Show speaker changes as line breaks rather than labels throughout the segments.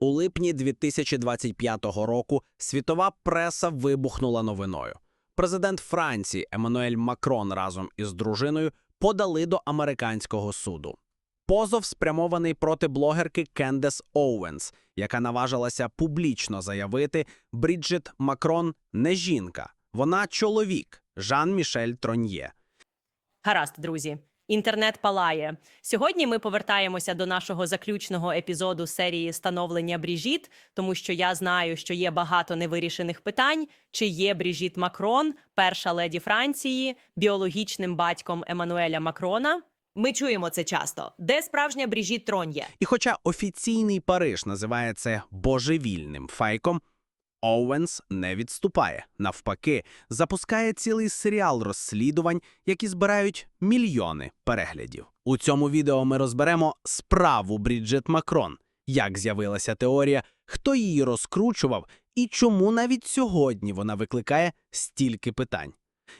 У липні 2025 року світова преса вибухнула новиною. Президент Франції Еммануель Макрон разом із дружиною подали до американського суду. Позов спрямований проти блогерки Кендес Оуенс, яка наважилася публічно заявити, Бріджит Макрон не жінка, вона чоловік Жан-Мішель Троньє.
Гаразд, друзі. Інтернет палає. Сьогодні ми повертаємося до нашого заключного епізоду серії становлення Бріжіт, тому що я знаю, що є багато невирішених питань. Чи є Бріжіт Макрон, перша леді Франції, біологічним батьком Еммануеля Макрона? Ми чуємо це часто. Де справжня Бріжіт Троньє?
І хоча офіційний Париж називає це божевільним фейком, Оуенс не відступає. Навпаки, запускає цілий серіал розслідувань, які збирають мільйони переглядів. У цьому відео ми розберемо справу Бріджит Макрон, як з'явилася теорія, хто її розкручував і чому навіть сьогодні вона викликає стільки питань.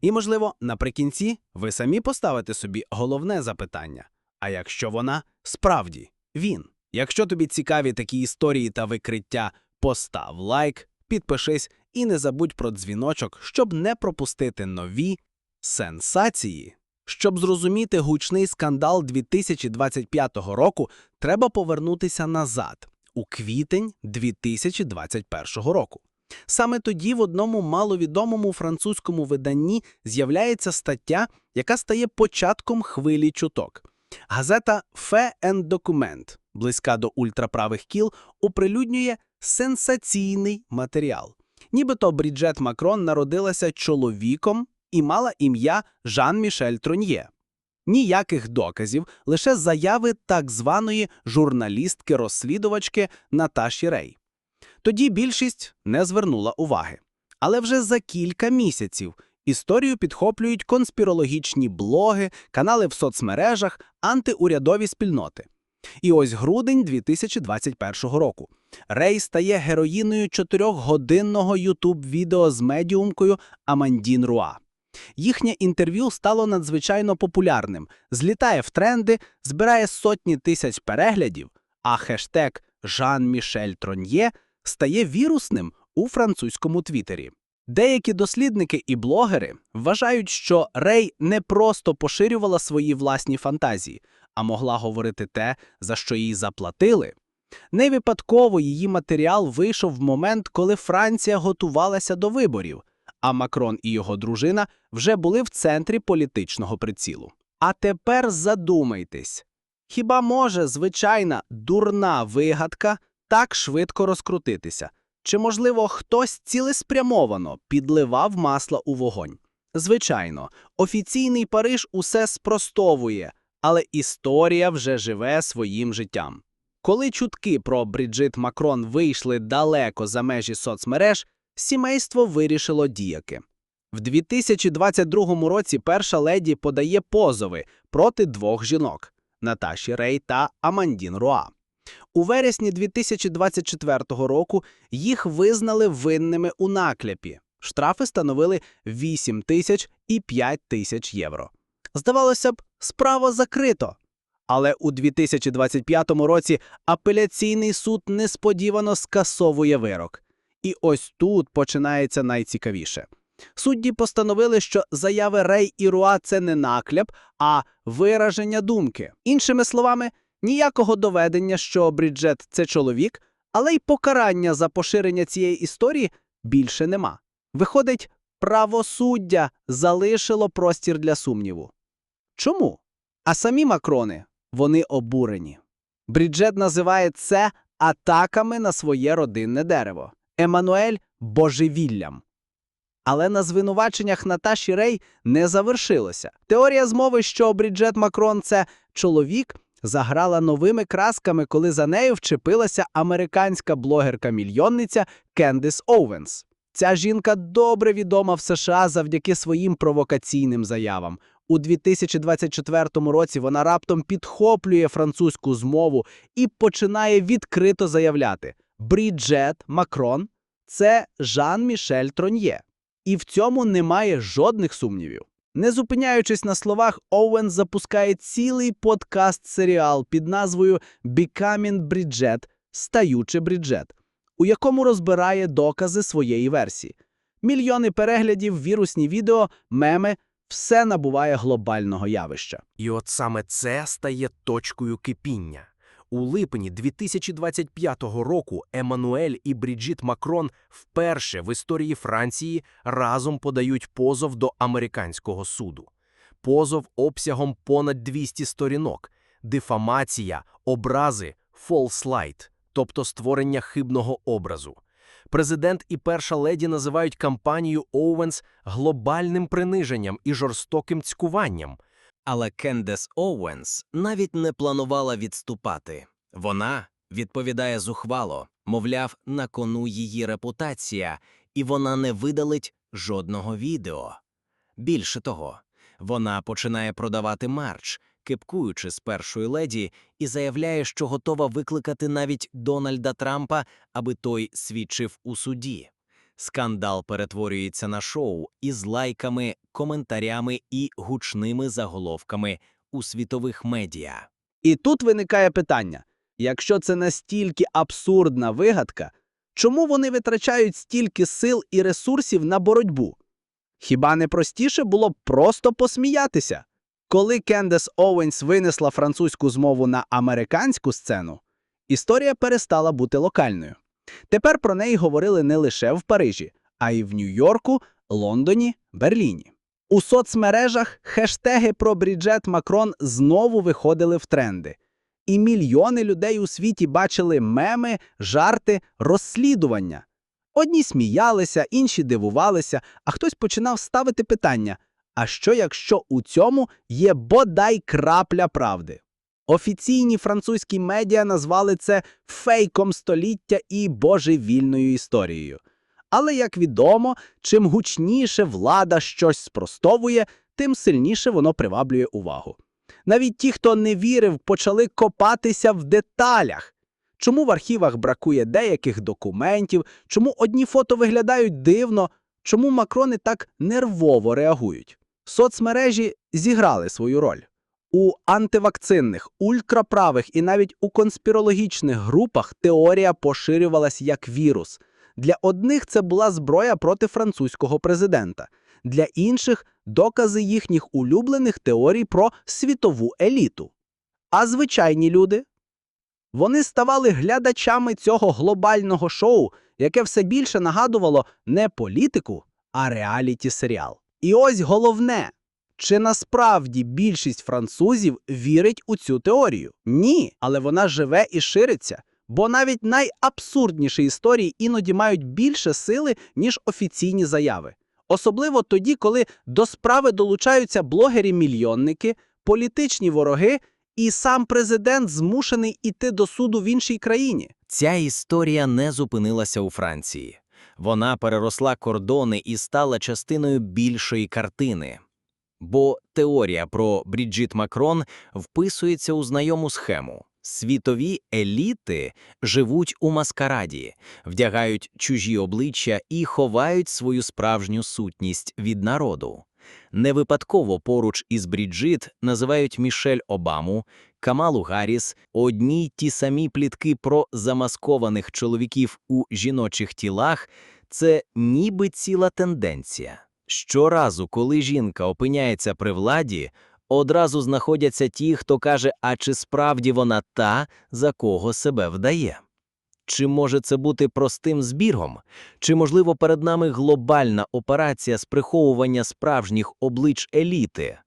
І, можливо, наприкінці ви самі поставите собі головне запитання: а якщо вона справді він? Якщо тобі цікаві такі історії та викриття, постав лайк, підпишись і не забудь про дзвіночок, щоб не пропустити нові сенсації. Щоб зрозуміти гучний скандал 2025 року, треба повернутися назад у квітень 2021 року. Саме тоді в одному маловідомому французькому виданні з'являється стаття, яка стає початком хвилі чуток. Газета «Фе ен документ», близька до ультраправих кіл, оприлюднює сенсаційний матеріал. Нібито Бріджет Макрон народилася чоловіком і мала ім'я Жан-Мішель Троньє. Ніяких доказів, лише заяви так званої журналістки-розслідувачки Наташі Рей. Тоді більшість не звернула уваги. Але вже за кілька місяців історію підхоплюють конспірологічні блоги, канали в соцмережах, антиурядові спільноти. І ось грудень 2021 року. Рей стає героїною чотирьохгодинного ютуб-відео з медіумкою Амандін Руа. Їхнє інтерв'ю стало надзвичайно популярним, злітає в тренди, збирає сотні тисяч переглядів, а хештег Жан-Мішель Троньє стає вірусним у французькому твіттері. Деякі дослідники і блогери вважають, що Рей не просто поширювала свої власні фантазії, а могла говорити те, за що їй заплатили. Не випадково її матеріал вийшов в момент, коли Франція готувалася до виборів, а Макрон і його дружина вже були в центрі політичного прицілу. А тепер задумайтесь, хіба може звичайна дурна вигадка так швидко розкрутитися? Чи, можливо, хтось цілеспрямовано підливав масло у вогонь? Звичайно, офіційний Париж усе спростовує, але історія вже живе своїм життям. Коли чутки про Бріджит Макрон вийшли далеко за межі соцмереж, сімейство вирішило діяки. В 2022 році перша леді подає позови проти двох жінок Наташі Рей та Амандін Руа. У вересні 2024 року їх визнали винними у накляпі. Штрафи становили 8 тисяч і 5 тисяч євро. Здавалося б, справа закрито. Але у 2025 році апеляційний суд несподівано скасовує вирок. І ось тут починається найцікавіше. Судді постановили, що заяви Рей і Руа це не накляп, а вираження думки. Іншими словами, ніякого доведення, що Бріджет це чоловік, але й покарання за поширення цієї історії більше нема. Виходить, правосуддя залишило простір для сумніву. Чому? А самі Макрони вони обурені. Бріджет називає це атаками на своє родинне дерево. Еммануель божевіллям. Але на звинуваченнях Наташі Рей не завершилося. Теорія змови, що Бріджет Макрон це чоловік, заграла новими красками, коли за нею вчепилася американська блогерка-мільйонниця Кендіс Оуенс. Ця жінка добре відома в США завдяки своїм провокаційним заявам. У 2024 році вона раптом підхоплює французьку змову і починає відкрито заявляти: Бріджет Макрон це Жан-Мішель Троньє. І в цьому немає жодних сумнівів. Не зупиняючись на словах, Оуен запускає цілий подкаст-серіал під назвою Becoming Bridget стаючи Бріджет, у якому розбирає докази своєї версії. Мільйони переглядів, вірусні відео, меми – все набуває глобального явища.
І от саме це стає точкою кипіння. У липні 2025 року Еммануель і Бріджіт Макрон вперше в історії Франції разом подають позов до американського суду. Позов обсягом понад 200 сторінок, дифамація, образи, фолслайт, тобто створення хибного образу. Президент і перша леді називають кампанію Оуенс глобальним приниженням і жорстоким цькуванням.
Але Кендес Оуенс навіть не планувала відступати. Вона відповідає зухвало, мовляв, на кону її репутація, і вона не видалить жодного відео. Більше того, вона починає продавати мерч, кипкуючи з першої леді, і заявляє, що готова викликати навіть Дональда Трампа, аби той свідчив у суді. Скандал перетворюється на шоу із лайками, коментарями і гучними заголовками у світових медіа.
І тут виникає питання: якщо це настільки абсурдна вигадка, чому вони витрачають стільки сил і ресурсів на боротьбу? Хіба не простіше було б просто посміятися? Коли Кендес Оуенс винесла французьку змову на американську сцену, історія перестала бути локальною. Тепер про неї говорили не лише в Парижі, а й в Нью-Йорку, Лондоні, Берліні. У соцмережах хештеги про Бріджет Макрон знову виходили в тренди. І мільйони людей у світі бачили меми, жарти, розслідування. Одні сміялися, інші дивувалися, а хтось починав ставити питання: а що якщо у цьому є бодай крапля правди? Офіційні французькі медіа назвали це фейком століття і божевільною історією. Але, як відомо, чим гучніше влада щось спростовує, тим сильніше воно приваблює увагу. Навіть ті, хто не вірив, почали копатися в деталях. Чому в архівах бракує деяких документів, чому одні фото виглядають дивно, чому макрони так нервово реагують? Соцмережі зіграли свою роль. У антивакцинних, ультраправих і навіть у конспірологічних групах теорія поширювалась як вірус. Для одних це була зброя проти французького президента, для інших докази їхніх улюблених теорій про світову еліту. А звичайні люди? Вони ставали глядачами цього глобального шоу, яке все більше нагадувало не політику, а реаліті-серіал. І ось головне. Чи насправді більшість французів вірить у цю теорію? Ні, але вона живе і шириться, бо навіть найабсурдніші історії іноді мають більше сили, ніж офіційні заяви. Особливо тоді, коли до справи долучаються блогері-мільйонники, політичні вороги, і сам президент змушений іти до суду в іншій країні.
Ця історія не зупинилася у Франції. Вона переросла кордони і стала частиною більшої картини. Бо теорія про Бріджіт Макрон вписується у знайому схему. Світові еліти живуть у маскараді, вдягають чужі обличчя і ховають свою справжню сутність від народу. Не випадково поруч із Бріджит називають Мішель Обаму, Камалу Гарріс, одні ті самі плітки про замаскованих чоловіків у жіночих тілах – це ніби ціла тенденція. Щоразу, коли жінка опиняється при владі, одразу знаходяться ті, хто каже, а чи справді вона та, за кого себе вдає. Чи може це бути простим збіргом? Чи, можливо, перед нами глобальна операція з приховування справжніх облич еліти?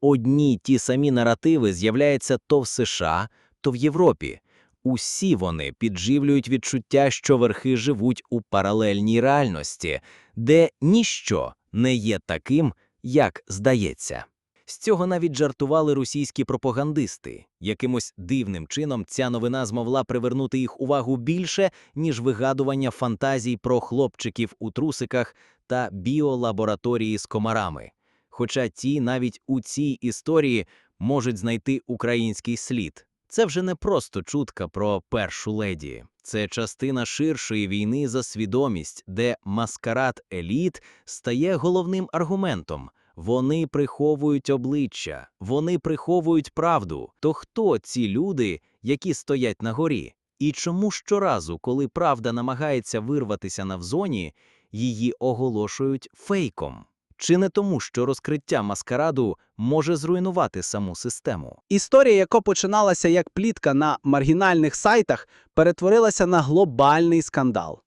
Одні ті самі наративи з'являються то в США, то в Європі. Усі вони підживлюють відчуття, що верхи живуть у паралельній реальності, де ніщо не є таким, як здається. З цього навіть жартували російські пропагандисти. Якимось дивним чином ця новина змогла привернути їх увагу більше, ніж вигадування фантазій про хлопчиків у трусиках та біолабораторії з комарами. Хоча ті навіть у цій історії можуть знайти український слід. Це вже не просто чутка про першу леді. Це частина ширшої війни за свідомість, де маскарад еліт стає головним аргументом. Вони приховують обличчя, вони приховують правду. То хто ці люди, які стоять на горі? І чому щоразу, коли правда намагається вирватися навзоні, її оголошують фейком? Чи не тому, що розкриття маскараду може зруйнувати саму систему?
Історія, яка починалася як плітка на маргінальних сайтах, перетворилася на глобальний скандал.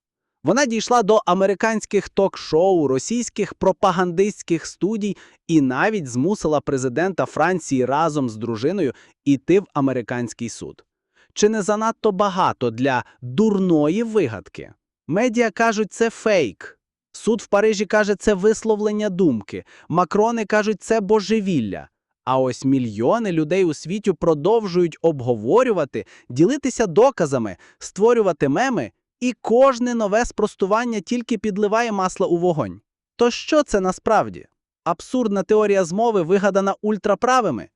Вона дійшла до американських ток-шоу, російських пропагандистських студій і навіть змусила президента Франції разом з дружиною іти в американський суд. Чи не занадто багато для дурної вигадки? Медіа кажуть, це фейк. Суд в Парижі каже, це висловлення думки. Макрони кажуть, це божевілля. А ось мільйони людей у світі продовжують обговорювати, ділитися доказами, створювати меми, і кожне нове спростування тільки підливає масло у вогонь. То що це насправді? Абсурдна теорія змови, вигадана ультраправими?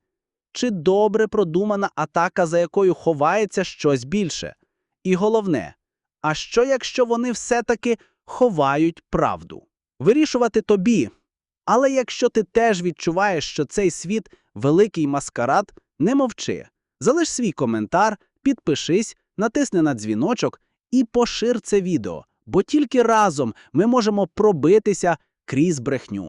Чи добре продумана атака, за якою ховається щось більше? І головне, а що якщо вони все-таки ховають правду? Вирішувати тобі. Але якщо ти теж відчуваєш, що цей світ великий маскарад, не мовчи. Залиш свій коментар, підпишись, натисни на дзвіночок і пошир це відео, бо тільки разом ми можемо пробитися крізь брехню.